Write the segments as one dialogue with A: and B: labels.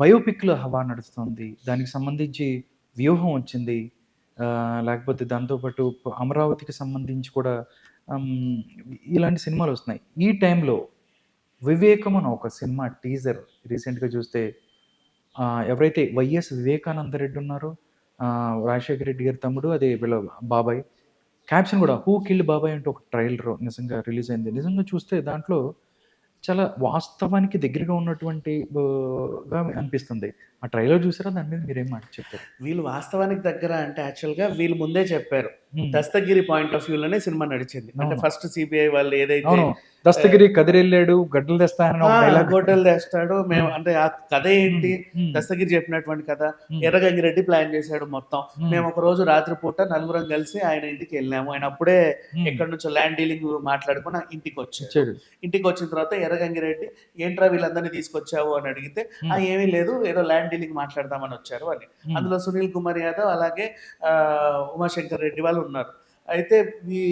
A: బయోపిక్‌లో హవా నడుస్తుంది. దానికి సంబంధించి వ్యూహం వచ్చింది. లేకపోతే దాంతోపాటు అమరావతికి సంబంధించి కూడా ఇలాంటి సినిమాలు వస్తున్నాయి ఈ టైంలో 'వివేకం' అని ఒక సినిమా టీజర్ రీసెంట్‌గా చూస్తే ఎవరైతే వైఎస్ వివేకానంద రెడ్డి ఉన్నారో రాజశేఖర రెడ్డి గారి తమ్ముడు అదే వీళ్ళ బాబాయ్. క్యాప్షన్ కూడా 'హూ కిల్డ్ బాబాయ్' అంటూ ఒక ట్రైలర్ నిజంగా రిలీజ్ అయింది. నిజంగా చూస్తే దాంట్లో చాలా వాస్తవానికి దగ్గరగా ఉన్నటువంటి అనిపిస్తుంది. ఆ ట్రైలర్ చూసారా? దాని మీద మీరేం మాట చెప్తారు?
B: వీళ్ళు వాస్తవానికి దగ్గర అంటే యాక్చువల్‌గా వీళ్ళు ముందే చెప్పారు. దస్తగిరి పాయింట్ ఆఫ్ వ్యూలోనే సినిమా నడిచింది. అంటే. ఫస్ట్ సిబిఐ వాళ్ళు ఏదైతే.
A: దస్తగిరి కదిరెళ్ళాడు, గడ్డలు! డైలాగ్
B: గొడ్డలు తెస్తాడు. మేము అంటే ఆ కథ ఏంటి? దస్తగిరి చెప్పినటువంటి కథ. ఎర్రగంగిరెడ్డి ప్లాన్ చేశాడు మొత్తం. మేము ఒక రోజు రాత్రి పూట నలుగురం కలిసి ఆయన ఇంటికి వెళ్ళాము. ఆయన అప్పుడే. ఎక్కడి నుంచో ల్యాండ్ డీలింగ్ మాట్లాడుకొని ఇంటికి వచ్చాడు. ఇంటికి వచ్చిన తర్వాత ఎర్రగంగిరెడ్డి ఏంట్రా వీళ్ళందరినీ తీసుకొచ్చావు అని అడిగితే. ఆ ఏమీ లేదు ఏదో ల్యాండ్ డీలింగ్ మాట్లాడదామని వచ్చారు అని. అందులో సునీల్ కుమార్ యాదవ్ అలాగే ఉమాశంకర్ రెడ్డి వాళ్ళు ఉన్నారు. అయితే వీ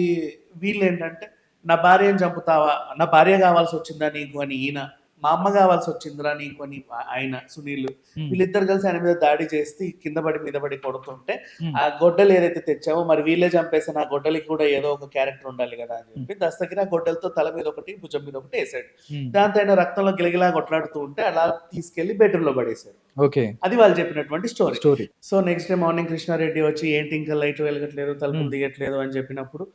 B: వీళ్ళేంటంటే నా భార్యని చంపుతావా? నా భార్య కావాల్సి వచ్చిందా నీకు అని ఈయన. మా అమ్మ కావాల్సి వచ్చిందిరా నీకు అని ఆయన సునీల్. వీళ్ళిద్దరు కలిసి ఆయన మీద దాడి చేసి కింద పడి మీద పడి కొడుతుంటే. ఆ గొడ్డలు ఏదైతే తెచ్చావో మరి వీళ్ళే చంపేసిన ఆ గొడ్డలికి కూడా ఏదో ఒక క్యారెక్టర్ ఉండాలి కదా అని చెప్పి దస్తగిరి ఆ గొడ్డలతో తల మీద ఒకటి భుజం మీద ఒకటి వేసాడు. దాంతో ఆయన రక్తంలో గిలగిలా కొట్లాడుతూ ఉంటే అలా తీసుకెళ్ళి బెడ్రూమ్‌లో పడేశారు.
A: ఓకే.
B: అది వాళ్ళు చెప్పినటువంటి story.
A: Story.
B: So next day morning Krishna Reddy వచ్చి ఏంటి ఇంకా లైట్ వెలగట్లేదు, తలుపులు. తీయట్లేదు అని చెప్పినప్పుడు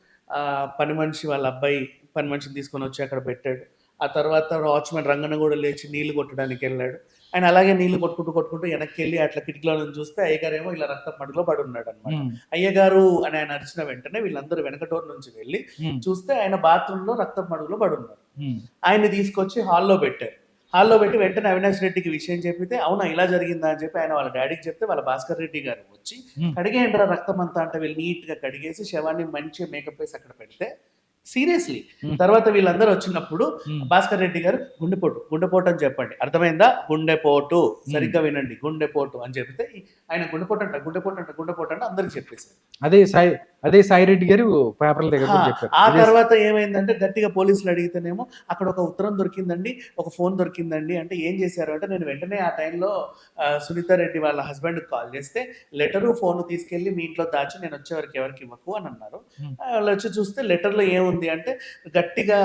B: పని మనిషి వాళ్ళ అబ్బాయి పని మనిషిని తీసుకొని వచ్చి అక్కడ పెట్టాడు. ఆ తర్వాత వాచ్‌మెన్ రంగన్న కూడా లేచి నీళ్ళు కొట్టడానికి వెళ్ళాడు. ఆయన అలాగే నీళ్ళు కొట్టుకుంటూ కొట్టుకుంటూ వెనక్కెళ్ళి అట్లా కిటికీలో నుంచి చూస్తే అయ్యగారేమో ఇలా రక్తపు మడుగులో పడి ఉన్నాడన్నమాట.
A: హ్మ్.
B: అయ్యగారు అని ఆయన అరిచిన వెంటనే వీళ్ళందరూ వెనక డోర్ నుంచి వెళ్ళి. చూస్తే ఆయన బాత్రూమ్‌లో రక్తపు మడుగులో పడి ఉన్నారు.
A: హ్మ్.
B: ఆయన్ని తీసుకొచ్చి హాల్‌లో పెట్టారు. హాల్‌లో పెట్టి వెంటనే అవినాష్ రెడ్డికి విషయం చెప్పితే, అవునా ఇలా జరిగిందా అని చెప్పి ఆయన వాళ్ళ డ్యాడీకి చెప్తే వాళ్ళ భాస్కర్ రెడ్డి గారు వచ్చి
A: హ్మ్.
B: కడిగేయండిరా రక్తం అంతా అంటే వీళ్ళు నీట్‌గా కడిగేసి శవాన్ని మంచిగా మేకప్ వేసి అక్కడ పెడితే సీరియస్లీ. తర్వాత వీళ్ళందరూ వచ్చినప్పుడు. భాస్కర్ రెడ్డి గారు గుండెపోటు, గుండెపోటు అని చెప్పండి. అర్థమైందా? గుండెపోటు సరిగ్గా వినండి. గుండెపోటు అని చెప్తే ఆయన గుండెపోటు అంట, గుండెపోటు అంట, గుండెపోటు అంట అందరికి చెప్పేసారు.
A: అదే సాయి అదే సాయిరెడ్డి గారు పేపర్ల దగ్గర
B: ఆ!
A: చెప్పారు.
B: తర్వాత ఏమైందంటే గట్టిగా పోలీసులు అడిగితేనేమో అక్కడ ఒక ఉత్తరం దొరికిందండి, ఒక ఫోన్ దొరికిందండి అంటే ఏం చేశారు అంటే నేను వెంటనే ఆ టైంలో ఆహ్, సునీత రెడ్డి వాళ్ళ హస్బెండ్‌కి కాల్ చేస్తే లెటరు, ఫోను తీసుకెళ్ళి మీ ఇంట్లో దాచి నేను వచ్చేవరకు ఎవరికీ ఇవ్వకు అని అన్నారు.
A: హ్మ్.
B: వాళ్ళొచ్చి చూస్తే లెటర్‌లో ఏముంది అంటే గట్టిగా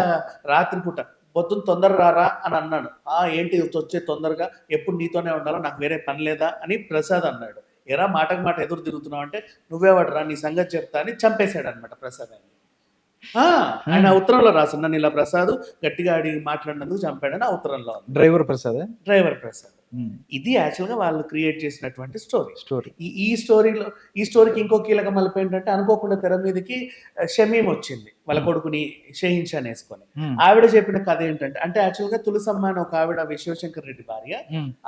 B: రాత్రిపూట పొద్దున్న తొందర రారా అని అన్నాను. ఆ! ఏంటి వచ్చే తొందరగా ఎప్పుడు నీతోనే ఉండాలా నాకు వేరే పని లేదా అని ప్రసాద్ అన్నాడు. ఏరా మాటకు మాట ఎదురు తిరుగుతున్నావు అంటే నువ్వెవడురా నీ సంగతి చెప్తా అని చంపేసాడన్నమాట ప్రసాద్ ఆయన్ని. ఆ! ఆయన ఆ ఉత్తరంలో రాసాడు. నన్ను ఇలా ప్రసాద్ గట్టిగా అడిగి మాట్లాడినందుకు చంపాడని ఆ ఉత్తరంలో.
A: డ్రైవర్ ప్రసాదా?
B: డ్రైవర్ ప్రసాద్. ఇది యాక్చువల్‌గా వాళ్ళు క్రియేట్ చేసినటువంటి స్టోరీ.
A: స్టోరీ.
B: ఈ స్టోరీలో ఈ స్టోరీకి ఇంకో కీలక మలుపు ఏంటంటే అనుకోకుండా తెర మీదకి షమీమ్ వచ్చింది. వాళ్ళ. కొడుకుని షేహిన్షాని యేసుకొని.
A: హ్మ్.
B: ఆవిడ చెప్పిన కథ ఏంటంటే అంటే యాక్చువల్‌గా తులసమ్మ అని ఒక ఆవిడ విశ్వశంకర్ రెడ్డి భార్య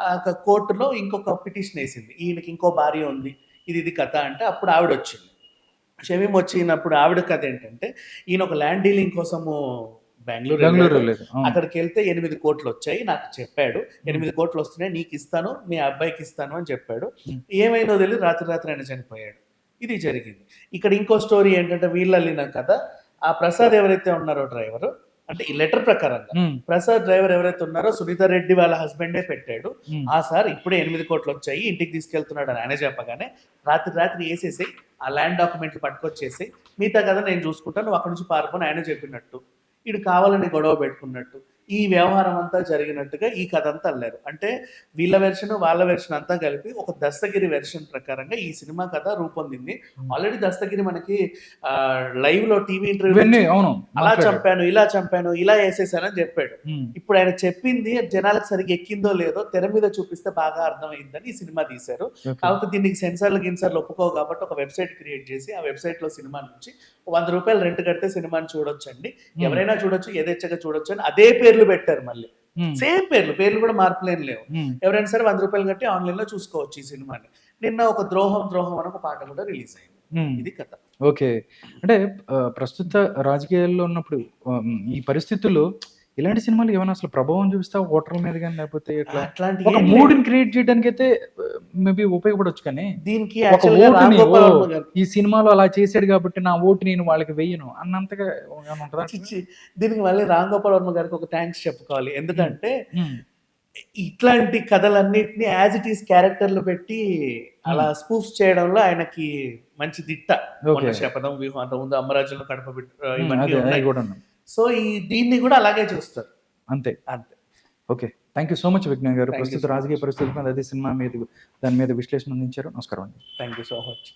B: యొక్క కోర్టులో ఇంకొక పిటిషన్ వేసింది. ఈయనకి ఇంకో భార్య ఉంది. ఇది ఇది కథ అంటే అప్పుడు ఆవిడ వచ్చింది. షమీమ్ వచ్చినప్పుడు ఆవిడ కథ ఏంటంటే ఈయన ఒక ల్యాండ్ డీలింగ్ కోసము బెంగుళూరు వెళ్ళాడు.
A: లేదు. అవును.
B: అక్కడికెళ్తే 8 కోట్లొచ్చాయి. నాకు చెప్పాడు.
A: హ్మ్.
B: 8 కోట్లొస్తున్నాయి. నీకిస్తాను. మీ అబ్బాయికి ఇస్తాను అని చెప్పాడు. ఏమైందో తెలీదు. రాత్రి రాత్రి ఆయన చనిపోయాడు. ఇది జరిగింది. ఇక్కడ ఇంకో స్టోరీ ఏంటంటే వీళ్ళల్లిన కథ. ఆ ప్రసాద్ ఎవరైతే ఉన్నారో డ్రైవరు అంటే ఈ లెటర్ ప్రకారంగా
A: హ్మ్.
B: ప్రసాద్ డ్రైవర్ ఎవరైతే ఉన్నారో సునీత రెడ్డి వాళ్ళ హస్బెండే పెట్టాడు. ఆ సార్ ఇప్పుడే 8 కోట్లొచ్చాయి. ఇంటికి తీసుకెళ్తున్నాడు అని ఆయన చెప్పగానే రాత్రి రాత్రి ఏసేసేయి. ఆ ల్యాండ్ డాక్యుమెంట్లు పట్టుకొచ్చేసేయి. మిగతా కథ నేను చూసుకుంటాను. నువ్వు అక్కడి నుంచి పారిపోని ఆయన చెప్పినట్టు. ఈడు కావాలని గొడవ పెట్టుకున్నట్టు. ఈ వ్యవహారం అంతా జరిగినట్టుగా ఈ కథ అంతా అల్లారు. అంటే వీళ్ళ వెర్షన్, వాళ్ళ వెర్షన్ అంతా కలిపి ఒక దస్తగిరి వెర్షన్ ప్రకారంగా ఈ సినిమా కథ రూపొందింది. ఆల్రెడీ దస్తగిరి మనకి ఆహ్, లైవ్‌లో టీవీ ఇంటర్వ్యూలో
A: ఇవన్నీ అవును.
B: అలా. చంపాను, ఇలా చంపాను, ఇలా ఏసేసానని చెప్పాడు.
A: హ్మ్.
B: ఇప్పుడు ఆయన చెప్పింది జనాలకు సరిగ్గా ఎక్కిందో లేదో తెర మీద చూపిస్తే బాగా అర్థమైందని ఈ సినిమా తీశారు. కాకపోతే దీనికి సెన్సార్లు, గిన్సార్లు ఒప్పుకోవు కాబట్టి ఒక వెబ్‌సైట్ క్రియేట్ చేసి ఆ వెబ్‌సైట్‌లో సినిమా నుంచి రూ. 100 రెంట్ కడితే సినిమాని చూడొచ్చండి.
A: హ్మ్.
B: ఎవరైనా చూడొచ్చు, యథేచ్ఛగా చూడొచ్చు అని అదే పేర్లు పెట్టారు మళ్ళీ. సేమ్ పేర్లు. పేర్లు కూడా మార్పులేం లేవు. ఎవరైనా సరే రూ. 100 కట్టి ఆన్‌లైన్‌లో చూసుకోవచ్చు ఈ సినిమాని. నిన్న ఒక 'ద్రోహం ద్రోహం' అని ఒక పాట కూడా రిలీజ్ అయింది. ఇది కథ.
A: ఓకే. అంటే ప్రస్తుత రాజకీయాల్లో ఉన్నప్పుడు ఈ పరిస్థితుల్లో ఇలాంటి సినిమాలు ఏమైనా అసలు ప్రభావం చూపిస్తావా ఓటర్ల మీద గాని లేకపోతే ఎట్లా?
B: అట్లాంటివి
A: ఒక. మూడ్‌ని క్రియేట్ చేయడానికైతే ఆహ్, మేబీ ఉపయోగపడొచ్చు కానీ
B: దీనికి
A: ఒక ఓటుని ఈ సినిమాలో అలా చేసాడు కాబట్టి నా ఓటు నేను వాళ్ళకి వెయ్యను అన్నంతగా ఉంటదా?
B: దీనికి మళ్ళీ రామ్ గోపాల్ వర్మ గారికి ఒక థాంక్స్ చెప్పుకోవాలి. ఎందుకంటే. ఇట్లాంటి కథలన్నిటిని యాజ్ ఇట్ ఈస్ క్యారెక్టర్లు పెట్టి అలా స్పూఫ్ చేయడంలో ఆయనకి మంచి దిట్ట శపథం వ్యూహం అంత ముందు అమరాజులో కడప ఇవన్నీ ఉన్నాయి. సో ఈ దీన్ని కూడా అలాగే చూస్తారు.
A: అంతే.
B: అంతే.
A: Okay. Thank you so much Vignan గారు. ప్రస్తుత రాజకీయ. పరిస్థితుల మీద అదే సినిమా మీద దాని మీద విశ్లేషణ అందించారు. నమస్కారం అండి.
B: Thank you so much